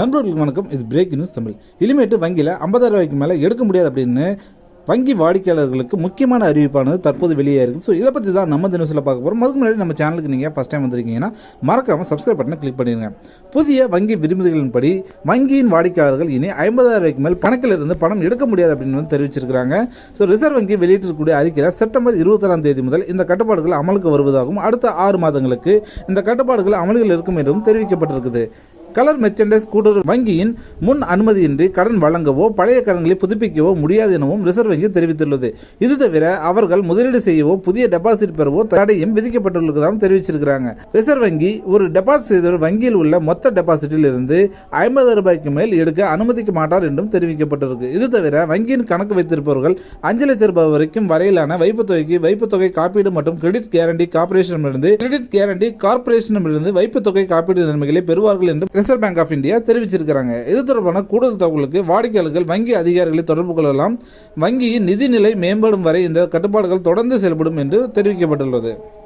நண்பர்களுக்கு வணக்கம். இது பிரேக் நியூஸ் தமிழ். இனிமேட்டு வங்கியில் ஐம்பதாயிரம் ரூபாய்க்கு மேலே எடுக்க முடியாது அப்படின்னு வங்கி வாடிக்கையாளர்களுக்கு முக்கியமான அறிவிப்பானது தற்போது வெளியே இருக்குது. ஸோ இதை பற்றி தான் நம்ம இந்த நியூஸில் பார்க்க போகிறோம் அதுக்கு முன்னாடி நம்ம சேனலுக்கு நீங்கள் ஃபஸ்ட் டைம் வந்திருக்கீங்கன்னா மறக்காமல் சப்ஸ்கிரைப் பட்டனை கிளிக் பண்ணிடுங்க புதிய வங்கி விதிமுறைகளின்படி வங்கியின் வாடிக்கையாளர்கள் இனி ஐம்பதாயிரம் ரூபாய்க்கு மேல் கணக்கில் இருந்து பணம் எடுக்க முடியாது அப்படின்னு வந்து ஸோ ரிசர்வ் வங்கி வெளியிட்டிருக்கக்கூடிய அறிக்கையில் செப்டம்பர் இருபத்தாறாம் தேதி முதல் இந்த கட்டுப்பாடுகள் அமலுக்கு வருவதாகவும் அடுத்த ஆறு மாதங்களுக்கு இந்த கட்டுப்பாடுகள் அமலில் இருக்கும் என்றும் தெரிவிக்கப்பட்டிருக்குது. கலர் மெர்ச்சன்டைஸ் கூட்டுறவு வங்கியின் முன் அனுமதியின்றி கடன் வழங்கவோ பழைய கடன்களை புதுப்பிக்கவோ முடியாது எனவும் ரிசர்வ் வங்கி தெரிவித்துள்ளது. இது தவிர அவர்கள் முதலீடு செய்யவோ புதிய டெபாசிட் பெறவோ தடையும் விதிக்கப்பட்டுள்ளதாகவும் தெரிவிச்சிருக்கிறாங்க. ரிசர்வ் வங்கி ஒரு டெபாசிட் செய்தவர் வங்கியில் உள்ள மொத்த டெபாசிட்டில் இருந்து ஐம்பது ரூபாய்க்கு மேல் எடுக்க அனுமதிக்க மாட்டார் என்றும் தெரிவிக்கப்பட்டிருக்கு. இது தவிர வங்கியின் கணக்கு வைத்திருப்பவர்கள் அஞ்சு லட்சம் ரூபாய் வரைக்கும் வரையிலான வைப்பு தொகைக்கு வைப்பு தொகை காப்பீடு மற்றும் கிரெடிட் கேரண்டி கார்பரேஷனிடமிருந்து கிரெடிட் கேரண்டி கார்பரேஷனிடமிருந்து வைப்பு தொகை காப்பீடு நன்மைகளை பெறுவார்கள் என்று ரிசர்வ் பேங்க் ஆஃப் இந்தியா தெரிவிச்சிருக்கிறாங்க. இது தொடர்பான கூடுதல் தகவலுக்கு வாடிக்கையாளர்கள் வங்கி அதிகாரிகளை தொடர்பு கொள்ளலாம். வங்கியின் நிதிநிலை மேம்படும் வரை இந்த கட்டுப்பாடுகள் தொடர்ந்து செயல்படும் என்று தெரிவிக்கப்பட்டுள்ளது.